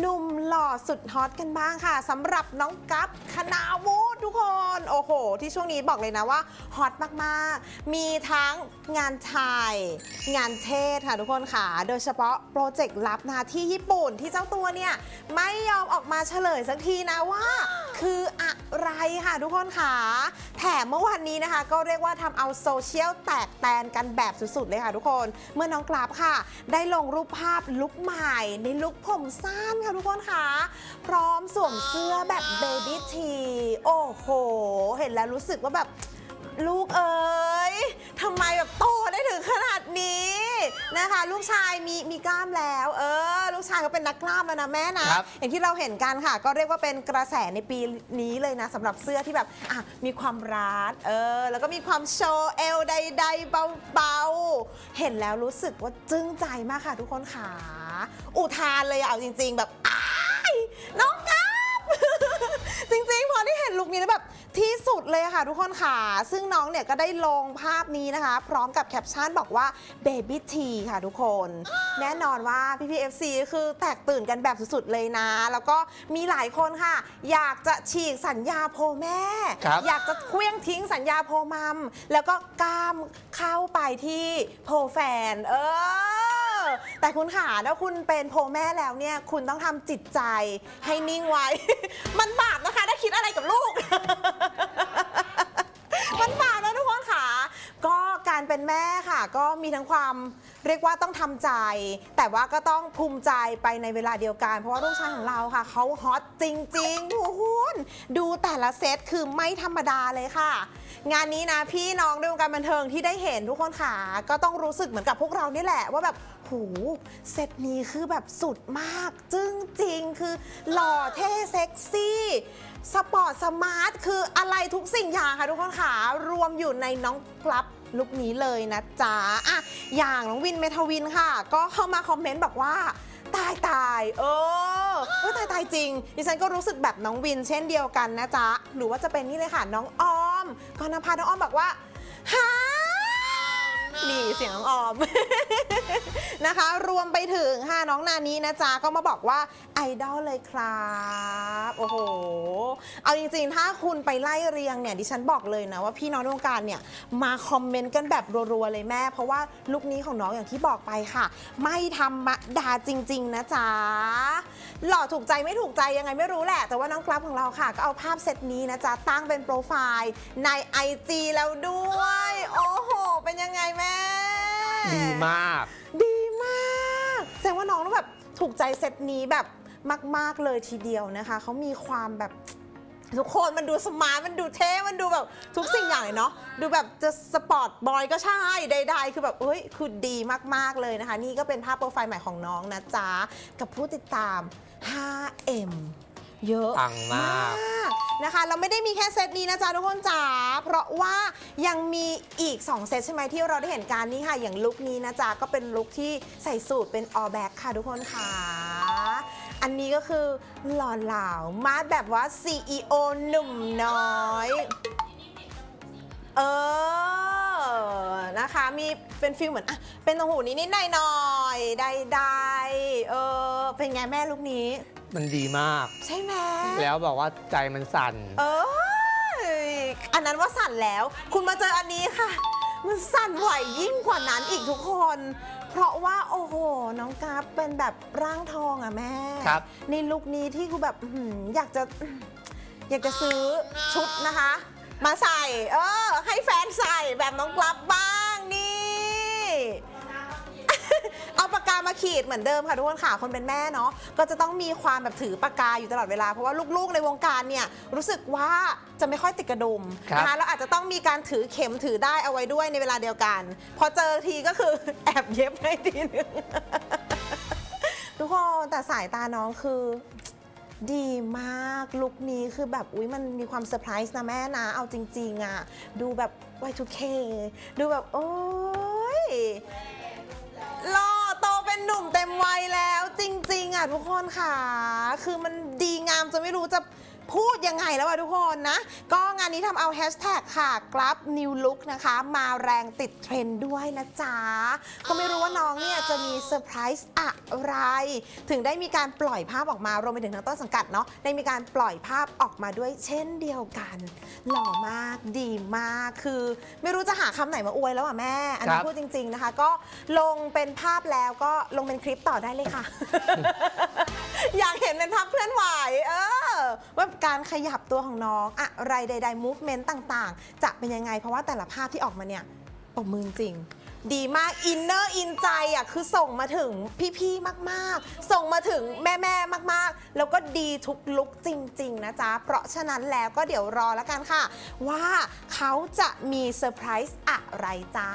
หนุ่มหล่อสุดฮอตกันบ้างค่ะสำหรับน้องกัฟคณาวุฒิทุกคน โอ้โห ที่ช่วงนี้บอกเลยนะว่าฮอตมากๆ มีทั้งงานชาย งานเทศค่ะทุกคนค่ะ โดยเฉพาะโปรเจกต์ลับนะคะที่ญี่ปุ่นที่เจ้าตัวเนี่ย ไม่ยอมออกมาเฉลยสักทีนะว่า คืออะ ไรค่ะทุกคนค่ะ แถมเมื่อวันนี้นะคะ ก็เรียกว่าทำเอาโซเชียลแตกแตนกันแบบสุดๆเลยค่ะทุกคน เมื่อน้องกราฟค่ะ ได้ลงรูปภาพลุคใหม่ในลุคผมสั้นค่ะทุกคนค่ะ พร้อมสวมเสื้อแบบเบบี้ทีโอ้โห เห็นแล้วรู้สึกว่าแบบลูกเอ๋ยทำไมแบบโตได้ถึงขนาดนี้นะคะ ลูกชายมีมีกล้ามแล้ว เออ ลูกชายเขาเป็นนักกล้ามแล้วนะแม่นะ ครับ อย่างที่เราเห็นกันค่ะ ก็เรียกว่าเป็นกระแสในปีนี้เลยนะสำหรับเสื้อที่แบบอะมีความรัดเออ แล้วก็มีความโชว์เอวใดๆเบาๆ เห็นแล้วรู้สึกว่าจึ้งใจมากค่ะทุกคนค่ะอุทานเลยอะเอาจริง ๆ แบบอ้ายน้องกัฟจริงๆ พอได้เห็นลุคนี้แล้วแบบ ที่สุดเลยอะค่ะทุกคนค่ะ ซึ่งน้องเนี่ยก็ได้ลงภาพนี้นะคะ พร้อมกับแคปชั่นบอกว่า Baby T ค่ะทุกคน แน่นอนว่าพี่พีเอฟซีคือแตกตื่นกันแบบสุดๆเลยนะ แล้วก็มีหลายคนค่ะ อยากจะฉีกสัญญาโพแม่ ครับอยากจะเคลี้ยงทิ้งสัญญาโพมัม แล้วก็กล้ามเข้าไปที่โพแฟน เออ แต่คุณขาถ้าคุณเป็นโพแม่แล้วเนี่ย คุณต้องทำจิตใจให้นิ่งไว้ มันบาปนะคะถ้า คิดอะไรกับลูก มันบาปนะทุกคนค่ะ ก็การเป็นแม่ค่ะ ก็มีทั้งความ เรียกว่าต้องทำใจ แต่ว่าก็ต้องภูมิใจไปในเวลาเดียวกัน เพราะว่าลูกชายของเราค่ะเขาฮอตจริงๆทุกคนดูแต่ละเซตคือไม่ธรรมดาเลยค่ะ งานนี้นะพี่น้องในวงการบันเทิงที่ได้เห็นทุกคนค่ะ ก็ต้องรู้สึกเหมือนกับพวกเรานี่แหละว่าแบบหูเซตนี้คือแบบสุดมากจึ้งจริงคือหล่อเท่เซ็กซี่สปอร์ตสมาร์ทคืออะไรทุกสิ่งอย่างค่ะทุกคนค่ะรวมอยู่ในน้องกลับลุคนี้เลยนะจ๊ะอะอย่างน้องวินเมทวินค่ะ ก็เข้ามาคอมเมนต์บอกว่า ตายตายเออเออตายตายจริง ดิฉันก็รู้สึกแบบน้องวินเช่นเดียวกันนะจ๊ะ หรือว่าจะเป็นนี่เลยค่ะ น้องออมกรณภาน้องออมบอกว่าฮะ นี่เสียงน้องออม นะคะ รวมไปถึงค่ะน้องนานี้นะจ๊ะก็มาบอกว่าไอดอลเลยครับโอ้โหเอาจริงๆ ถ้าคุณไปไล่เรียงเนี่ยดิฉันบอกเลยนะว่าพี่น้องในวงการเนี่ยมาคอมเมนต์กันแบบรัวๆเลยแม่ เพราะว่าลุคนี้ของน้องอย่างที่บอกไปค่ะ ไม่ธรรมดาจริง ๆ นะจ๊ะหล่อถูกใจไม่ถูกใจยังไงไม่รู้แหละ แต่ว่าน้องกราฟของเราค่ะ ก็เอาภาพเซตนี้นะจ๊ะตั้งเป็นโปรไฟล์ใน IG แล้วด้วย โอ้โห เป็นยังไงแม่ดีมาก ดีมากแสดงว่าน้องต้องแบบถูกใจเซตนี้แบบมาก ๆ เลยทีเดียวนะคะ เขามีความแบบทุกคนมันดูสมาร์ทมันดูเท่มันดูแบบทุกสิ่งอย่างเลยเนาะดูแบบจะสปอร์ตบอยก็ใช่ใดๆคือแบบเอ้ยคือดีมากๆเลยนะคะ นี่ก็เป็นภาพโปรไฟล์ใหม่ของน้องนะจ๊ะ กับผู้ติดตาม 5M เยอะปังมากกนะคะเราไม่ได้มีแค่เซตนี้นะจ๊ะทุกคนจ๋าเพราะว่ายังมีอีก 2 เซตใช่ไหมที่เราได้เห็นการนี้ค่ะ อย่างลุคนี้นะจ๊ะก็เป็นลุคที่ใส่สูตรเป็น all black ค่ะทุกคนค่ะ อันนี้ก็คือหล่อเหลามาแบบว่า CEO หนุ่มน้อย เออ นะคะ มีเป็นฟิลเหมือนอะเป็นตรงหูนิดๆหน่อยๆใดๆเออ เป็นไงแม่ลุคนี้มันดีมาก ใช่ไหมแล้วบอกว่าใจมันสั่น เอยอันนั้นว่าสั่นแล้ว คุณมาเจออันนี้ค่ะ มันสั่นไหวยิ่งกว่านั้นอีกทุกคน เพราะว่าโอ้โห น้องกราฟเป็นแบบร่างทองอะแม่ครับ ในลุคนี้ที่กูแบบอื้อหืออยากจะอยากจะซื้อชุดนะคะ มาใส่ เออ ให้แฟนใส่แบบน้องกราฟบ้างาปากกามาขีดเหมือนเดิมค่ะทุกคนค่ะคนเป็นแม่เนาะก็จะต้องมีความแบบถือปากกาอยู่ตลอดเวลาเพราะว่าลูกๆในวงการเนี่ยรู้สึกว่าจะไม่ค่อยติดกระดุมครับนะคะแล้วอาจจะต้องมีการถือเข็มถือได้เอาไว้ด้วยในเวลาเดียวกัน พอเจอทีก็คือ แอบเย็บให้ทีนึง ทุกคนแต่สายตาน้องคือ ดีมากลุคนี้คือแบบอุ้ยมันมีความเซอร์ไพรส์นะแม่นะ เอาจริง ๆอะดูแบบ Y2K ดูแบบ โอ้ย หนหนุ่มเต็มวัยแล้วจริงๆอะทุกคนค่ะ คือมันดีงามจนไม่รู้จะ พูดยังไงแล้วอะทุกคนนะ ก็งานนี้ทำเอาแฮชแท็กค่ะกรับ New Look นะคะ มาแรงติดเทรนด์ด้วยนะจ๊ะ ก็ไม่รู้ว่าน้องเนี่ยจะมีเซอร์ไพรส์อะไร ถึงได้มีการปล่อยภาพออกมารวมไปถึงทางต้นสังกัดเนาะได้มีการปล่อยภาพออกมาด้วยเช่นเดียวกัน หล่อมากดีมากคือ ไม่รู้จะหาคำไหนมาอวยแล้วอะแม่ อันนี้ครับพูดจริง ๆนะคะ ก็ลงเป็นภาพแล้วก็ลงเป็นคลิปต่อได้เลยค่ะ อยากเห็นเป็นภาพเคลื่อนไหว เออว่าการขยับตัวของน้องอะไรใดๆ movement ต่างๆ จะเป็นยังไง เพราะว่าแต่ละภาพที่ออกมาเนี่ยปมมือจริง ดีมากอินเนอร์อินใจอะคือส่งมาถึงพี่ๆมากๆ ส่งมาถึงแม่ๆมากๆ แล้วก็ดีทุกลุกจริง ๆ นะจ๊ะ เพราะฉะนั้นแล้วก็เดี๋ยวรอแล้วกันค่ะ ว่าเขาจะมีเซอร์ไพรส์อะไรจ้า